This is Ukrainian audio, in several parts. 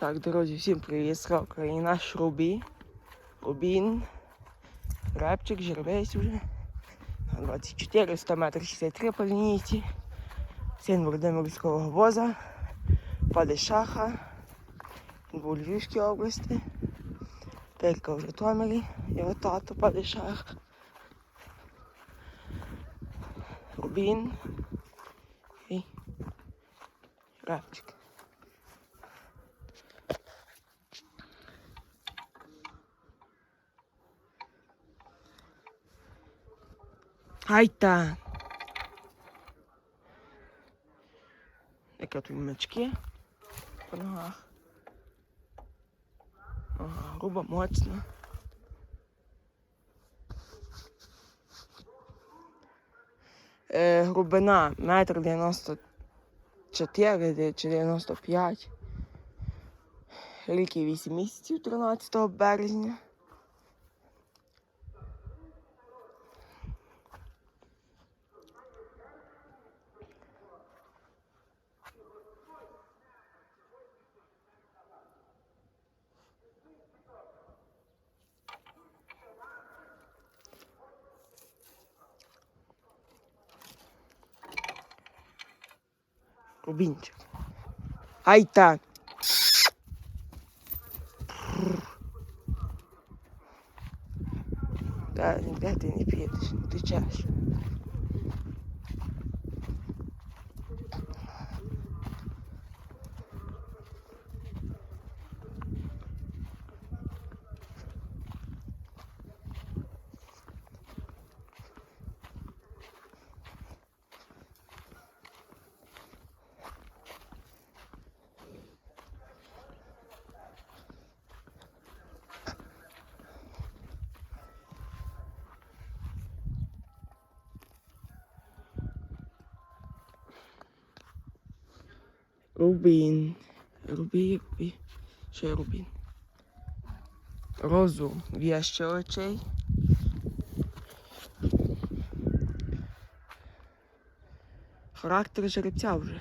Так, друзі, всім привіт, слава Україні, наш Рубі. Рубін. Репчик, жеребець вже. На 24, 100 метрів 63 по лінійці. Син Володимирського воза. Падишаха. У Львівській області. Пелька в Житомирі. Його тато Падишах. Рубін. І Репчик. Гайта. Яке тут мечки по ногах. Ага, грубо, моцно. Е, глибина метр дев'яносто чотири чи дев'яносто п'ять. Рік і вісім місяців 13 березня. Рубінчик. Ай так. Та ніде ти не підеш, не втечеш. Рубін. Рубі, рубі. Ще рубін. Розум в'яще очей. Характер жеребця вже.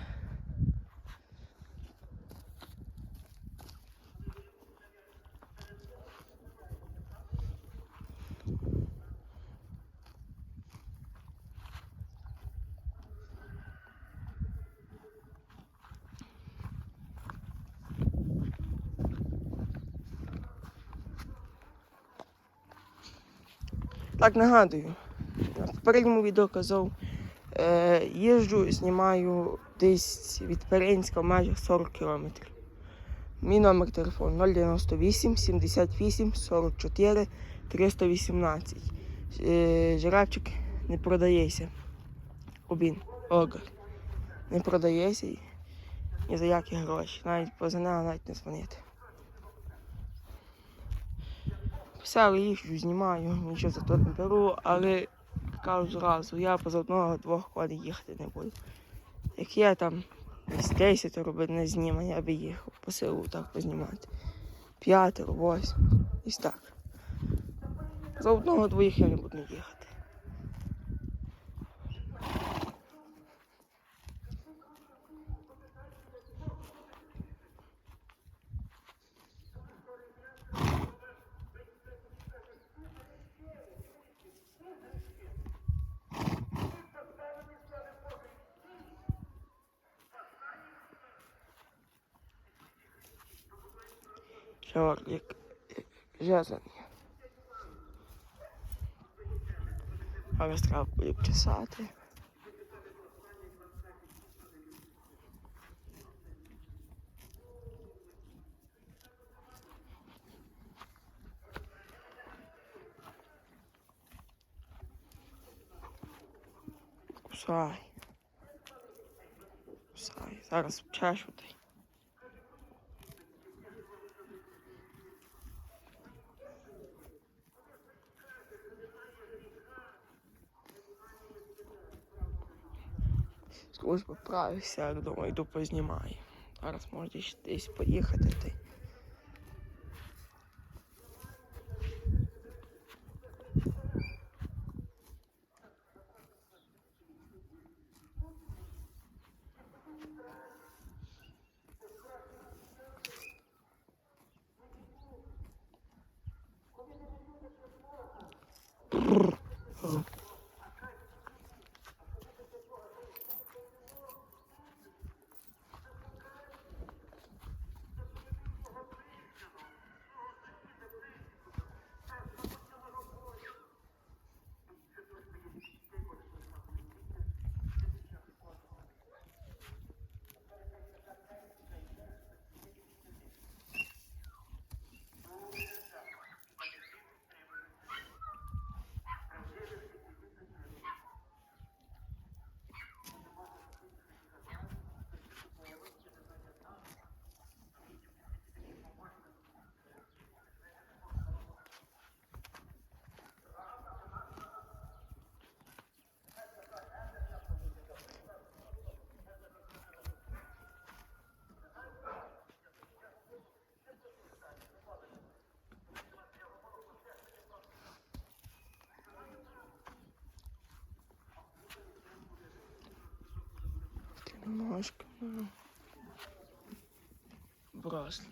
Так нагадую, в попередньому відео казав, е, їжджу, знімаю десь від Перенська в межах 40 кілометрів. Мій номер телефону 098 78 44 318. Е, Жирафчик не продається. Обін, огар. Не продається ні за які гроші. Навіть позвонила, навіть не дзвонити. Писав їжджу, знімаю, нічого за то не беру, але кажу зразу, я поза одного-двох коли їхати не буду. Як я там десь 10 робити не знімання, я би їхав по селу так познімати. П'ятеро, восьм, ось так. За одного двох я не буду їхати. شغل إجازة Aber es glaube, übte Sate. Sai. Sai. Zaraz, czasu tutaj. Скоро поправився, думаю, йду познімаю. Зараз можна десь поїхати ну. Брослі.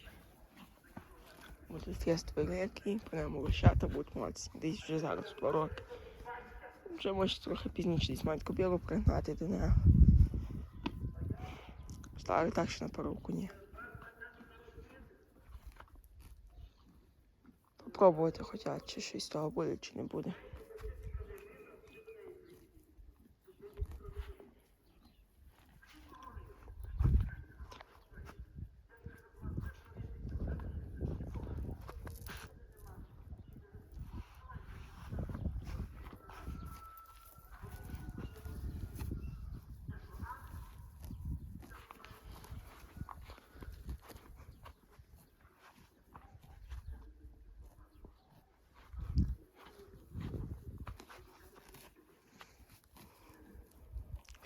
Буде фест великий, прямо лощата будуть мати десь вже зараз два роки. Вже може трохи пізніше десь мають кобілу пригнати до нього. Старий так що на паровку ні. Попробувати хочуть, чи щось з того буде, чи не буде.